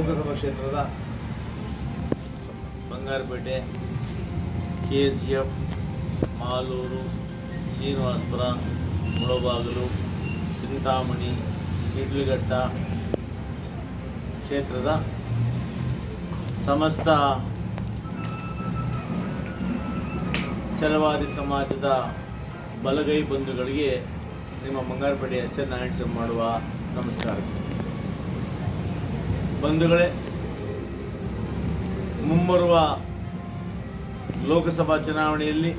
ಲೋಕಸಭಾ ಕ್ಷೇತ್ರದ Bangarapet, K S G F, Malur, Srinivaspur, Mulbagal, Chintamani, Sidlaghatta ಕ್ಷೇತ್ರದ ಸಮಸ್ತ ಚಲವಾದಿ ಸಮಾಜದ ಬಲಗೈ ಬಂಧುಗಳಿಗೆ ನಿಮ್ಮ ಬಂಗಾರಪೇಟೆ ಎಸ್ ಎನ್ ನಾರಾಯಣ್ ಮಾಡುವ ನಮಸ್ಕಾರಗಳು ಬಂಧುಗಳೇ, ಮುಂಬರುವ ಲೋಕಸಭಾ ಚುನಾವಣೆಯಲ್ಲಿ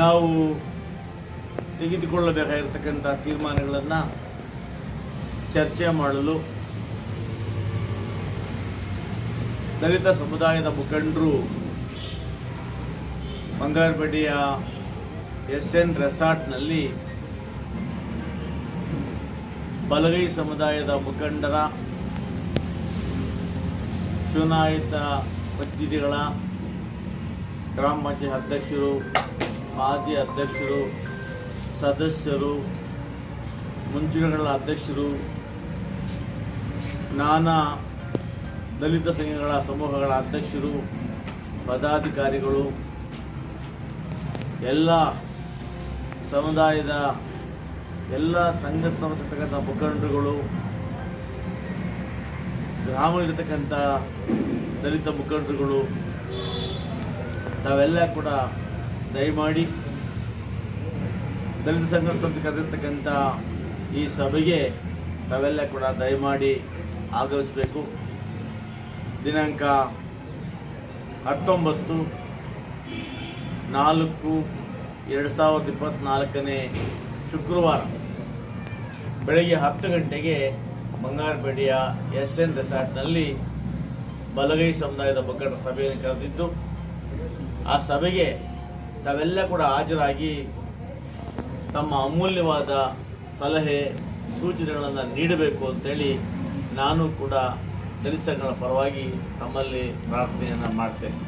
ನಾವು ತೆಗೆದುಕೊಳ್ಳಬೇಕಾಗಿರ್ತಕ್ಕಂಥ ತೀರ್ಮಾನಗಳನ್ನು ಚರ್ಚೆ ಮಾಡಲು ದಲಿತ ಸಮುದಾಯದ ಮುಖಂಡರು ಬಂಗಾರಪೇಟೆಯ ಎಸ್ ಎನ್ ರೆಸಾರ್ಟ್ನಲ್ಲಿ ಬಲಗೈ ಸಮುದಾಯದ ಮುಖಂಡರ ಚುನಾಯಿತ ಪ್ರತಿನಿಧಿಗಳ, ಗ್ರಾಮ ಪಂಚಾಯತ್ ಅಧ್ಯಕ್ಷರು, ಮಾಜಿ ಅಧ್ಯಕ್ಷರು, ಸದಸ್ಯರು, ಮುಂಚೂಣಿಗಳ ಅಧ್ಯಕ್ಷರು, ನಾನಾ ದಲಿತ ಸಂಘಗಳ ಸಮೂಹಗಳ ಅಧ್ಯಕ್ಷರು, ಪದಾಧಿಕಾರಿಗಳು, ಎಲ್ಲ ಸಮುದಾಯದ ಎಲ್ಲ ಸಂಘ ಸಂಸ್ಥೆತಕ್ಕಂಥ ಮುಖಂಡರುಗಳು, ಗ್ರಾಮದಲ್ಲಿರ್ತಕ್ಕಂಥ ದಲಿತ ಮುಖಂಡರುಗಳು, ತಾವೆಲ್ಲ ಕೂಡ ದಯಮಾಡಿ ದಲಿತ ಸಂಘ ಸಂಸ್ಥೆ ಕರೆದಿರ್ತಕ್ಕಂಥ ಈ ಸಭೆಗೆ ತಾವೆಲ್ಲ ಕೂಡ ದಯಮಾಡಿ ಆಗಮಿಸಬೇಕು. ದಿನಾಂಕ ಹತ್ತೊಂಬತ್ತು ನಾಲ್ಕು ಎರಡು ಸಾವಿರದ ಇಪ್ಪತ್ತ್ನಾಲ್ಕನೇ ಶುಕ್ರವಾರ ಬೆಳಗ್ಗೆ ಹತ್ತು ಗಂಟೆಗೆ ಬಂಗಾರಪೇಟೆಯ ಎಸ್ ಎನ್ ರೆಸಾರ್ಟ್ನಲ್ಲಿ ಬಲಗೈ ಸಮುದಾಯದ ಮುಖಂಡರ ಸಭೆಯನ್ನು ಕರೆದಿದ್ದು, ಆ ಸಭೆಗೆ ತಾವೆಲ್ಲ ಕೂಡ ಹಾಜರಾಗಿ ತಮ್ಮ ಅಮೂಲ್ಯವಾದ ಸಲಹೆ, ಸೂಚನೆಗಳನ್ನು ನೀಡಬೇಕು ಅಂತೇಳಿ ನಾನು ಕೂಡ ದಲಿತ ಪರವಾಗಿ ತಮ್ಮಲ್ಲಿ ಪ್ರಾರ್ಥನೆಯನ್ನು ಮಾಡ್ತೇನೆ.